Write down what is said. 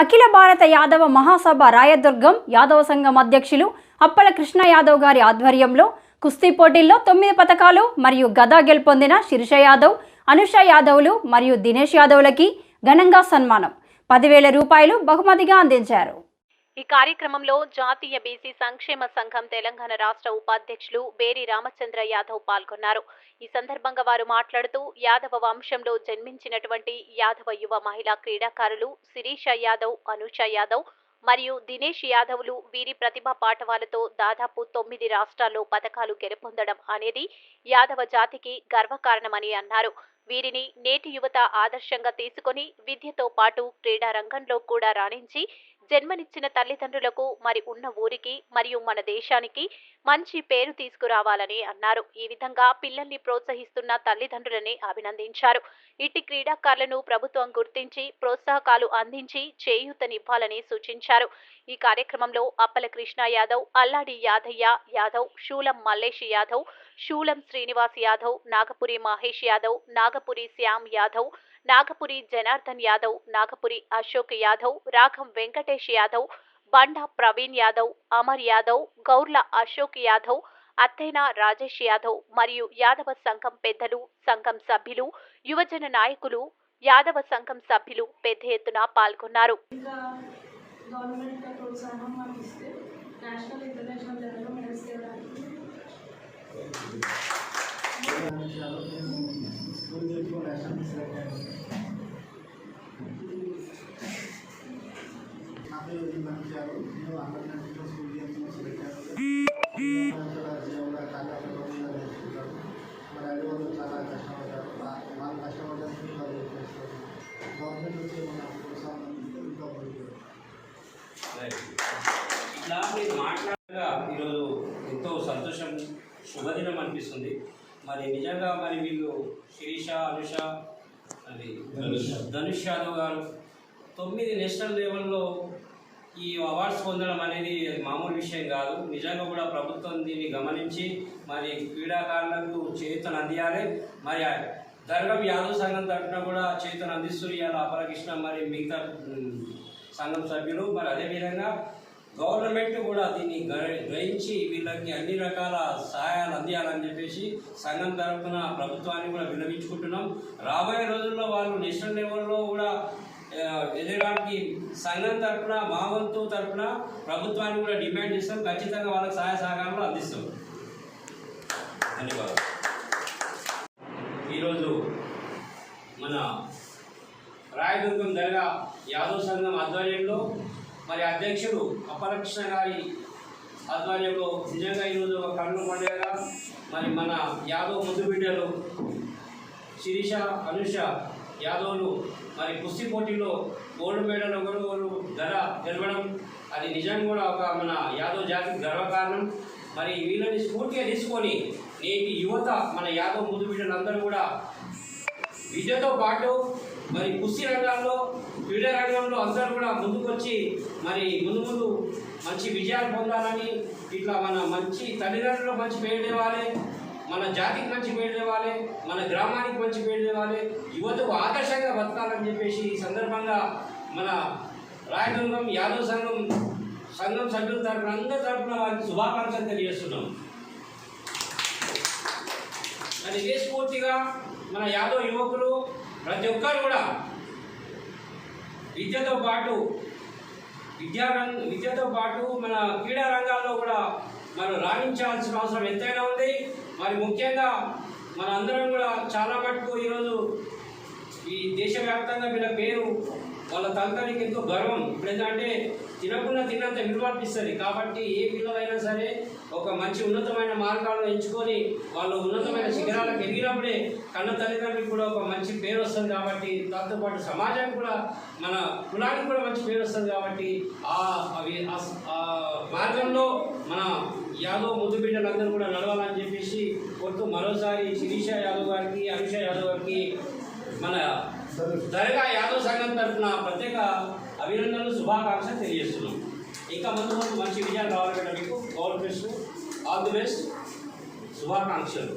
అఖిల భారత యాదవ మహాసభ రాయదుర్గం యాదవ సంఘం అధ్యక్షులు అప్పల కృష్ణ యాదవ్ గారి ఆధ్వర్యంలో కుస్తీ పోటీల్లో తొమ్మిది పథకాలు మరియు గదా గెలుపొందిన శిరీష యాదవ్ అనుష యాదవ్లు మరియు దినేష్ యాదవ్లకి ఘనంగా సన్మానం. పదివేల రూపాయలు బహుమతిగా అందించారు. ఈ కార్యక్రమంలో జాతీయ బీసీ సంక్షేమ సంఘం తెలంగాణ రాష్ట్ర ఉపాధ్యక్షులు బేరి రామచంద్ర యాదవ్ పాల్గొన్నారు. ఈ సందర్భంగా వారు మాట్లాడుతూ యాదవ వంశంలో జన్మించినటువంటి యాదవ యువ మహిళా క్రీడాకారులు శిరీష యాదవ్ అనుష యాదవ్ మరియు దినేష్ యాదవ్లు వీరి ప్రతిభా పాఠవాలతో దాదాపు తొమ్మిది రాష్ట్రాల్లో పథకాలు గెలుపొందడం అనేది యాదవ జాతికి గర్వకారణమని అన్నారు. వీరిని నేటి యువత ఆదర్శంగా తీసుకొని విద్యతో పాటు క్రీడా రంగంలో కూడా రాణించి జన్మనిచ్చిన తల్లిదండ్రులకు మరి ఉన్న ఊరికి మరియు మన దేశానికి మంచి పేరు తీసుకురావాలని అన్నారు. ఈ విధంగా పిల్లల్ని ప్రోత్సహిస్తున్న తల్లిదండ్రులని అభినందించారు. ఇట్టి క్రీడాకారులను ప్రభుత్వం గుర్తించి ప్రోత్సాహకాలు అందించి చేయూతనివ్వాలని సూచించారు. ఈ కార్యక్రమంలో అప్పల కృష్ణ యాదవ్ అల్లాడి యాదయ్య యాదవ్ శూలం మల్లేష్ యాదవ్ శూలం శ్రీనివాస్ యాదవ్ నాగపురి మహేష్ యాదవ్ నాగపురి శ్యామ్ యాదవ్ నాగపురి జనార్దన్ యాదవ్ నాగపురి అశోక్ యాదవ్ రాఘం వెంకటేష్ యాదవ్ బండా ప్రవీణ్ యాదవ్ అమర్ యాదవ్ గౌర్ల అశోక్ యాదవ్ అత్తైన రాజేష్ యాదవ్ మరియు యాదవ సంఘం పెద్దలు సంఘం సభ్యులు యువజన నాయకులు యాదవ సంఘం సభ్యులు పెద్ద ఎత్తున పాల్గొన్నారు. నేషనల్ ఇంటర్నేషనల్ లెవెల్లో మెడల్స్ తేవడానికి స్కూల్ చెప్పు నేషనల్ సెలెక్ట్ అయ్యాను నేను స్కూల్ జీవన నేర్చుకుంటారు మరి వాళ్ళు చాలా కష్టపడ్డారు వా- వాళ్ళు కష్టపడడానికి వాళ్ళు చేస్తారు గవర్నమెంట్ నుంచి మన ప్రోత్సాహం అందిస్తే ఇంకా బాగుంటుంది ఇట్లా మీరు మాట్లాడగా ఈరోజు ఎంతో సంతోషం శుభదినం అనిపిస్తుంది. మరి నిజంగా మరి వీళ్ళు శిరీష అనుష అది ధనుష్ యాదవ్ గారు తొమ్మిది నేషనల్ లెవెల్లో ఈ అవార్డ్స్ పొందడం అనేది మామూలు విషయం కాదు. నిజంగా కూడా ప్రభుత్వం దీన్ని గమనించి మరి క్రీడాకారులకు చేతులు అందియాలి. మరి దర్గం యాదవ్ సంఘం తరఫున కూడా చేతులు అందిస్తున్నారు. ఇవాళ అపరకృష్ణ మరి మిగతా సంఘం సభ్యులు. మరి అదేవిధంగా గవర్నమెంట్ కూడా దీన్ని గ్రహించి వీళ్ళకి అన్ని రకాల సహాయాలు అందియాలని చెప్పేసి సంఘం తరఫున ప్రభుత్వాన్ని కూడా విన్నవించుకుంటున్నాం. రాబోయే రోజుల్లో వాళ్ళు నేషనల్ లెవెల్లో కూడా ఎదగడానికి సంఘం తరఫున మా వంతు తరఫున ప్రభుత్వాన్ని కూడా డిమాండ్ చేస్తాం. ఖచ్చితంగా వాళ్ళకి సహాయ సహకారాలు అందిస్తాం. ధన్యవాదాలు. ఈరోజు మన రాయదుర్గం దర్గా యాదవ్ సంఘం ఆధ్వర్యంలో మరి అధ్యక్షుడు అపలక్షణ గారి ఆధ్వర్యంలో నిజంగా ఈరోజు ఒక కన్ను పండుగగా మరి మన యాదవ్ ముద్దు బిడ్డలు శిరీష అనుష యాదవ్లు మరి కుస్తీ పోటీలో గోల్డ్ మెడల్ ఒకరు ఒకరు ధర గెలవడం అది నిజంగా కూడా ఒక మన యాదవ్ జాతికి గర్వకారణం. మరి వీళ్ళని స్ఫూర్తిగా తీసుకొని నేటి యువత మన యాదవ్ ముందు బిడ్డలందరూ కూడా విద్యతో పాటు మరి కుస్తీ రంగాల్లో క్రీడా రంగంలో అందరూ కూడా ముందుకొచ్చి మరి ముందు ముందు మంచి విజయాలు పొందాలని ఇట్లా మన మంచి తల్లిదండ్రులు మంచి పేరు తేవాలి. మన జాతికి మంచి పేరు తేవాలి మన గ్రామానికి మంచి పేరు తేవాలి యువతకు ఆదర్శంగా బతకాలని చెప్పేసి ఈ సందర్భంగా మన రాయదుర్గం యాదవ్ సంఘం సంఘం సభ్యుల తరఫున అందరి తరఫున వారికి శుభాకాంక్షలు తెలియజేస్తున్నాం. మరి ఇదే స్ఫూర్తిగా మన యాదవ్ యువకులు ప్రతి ఒక్కరు కూడా విద్యతో పాటు విద్యారంగ విద్యతో పాటు మన క్రీడా రంగాల్లో కూడా మనం రాణించాల్సిన అవసరం ఎంతైనా ఉంది. మరి ముఖ్యంగా మన అందరం కూడా చాలా మటుకు ఈరోజు ఈ దేశవ్యాప్తంగా వీళ్ళ పేరు వాళ్ళ తల్లిదండ్రులకి ఎంతో గర్వం. ఇప్పుడు తినకుండా తిన్నంత విలువనిపిస్తుంది కాబట్టి ఏ పిల్లలైనా సరే ఒక మంచి ఉన్నతమైన మార్గాలను ఎంచుకొని వాళ్ళు ఉన్నతమైన శిఖరాలకు ఎదిగినప్పుడే కన్న తల్లిదండ్రులకు కూడా ఒక మంచి పేరు వస్తుంది కాబట్టి దాంతోపాటు సమాజానికి కూడా మన కులానికి కూడా మంచి పేరు వస్తుంది కాబట్టి ఆ అవి ఆ మార్గంలో మన యాదవ్ ముద్దు బిడ్డలందరూ కూడా నడవాలని చెప్పి కొడుతూ మరోసారి శిరీష యాదవ్ గారికి అనుష యాదవ్ గారికి మన దర్గా యాదవ్ సంఘం తరఫున ప్రత్యేక అభినందనలు శుభాకాంక్షలు తెలియజేస్తున్నాం. ఇంకా ముందు ముందు మంచి విజయాలు రావాలి మీకు గౌడ్ ఆల్ ది బెస్ట్ శుభాకాంక్షలు.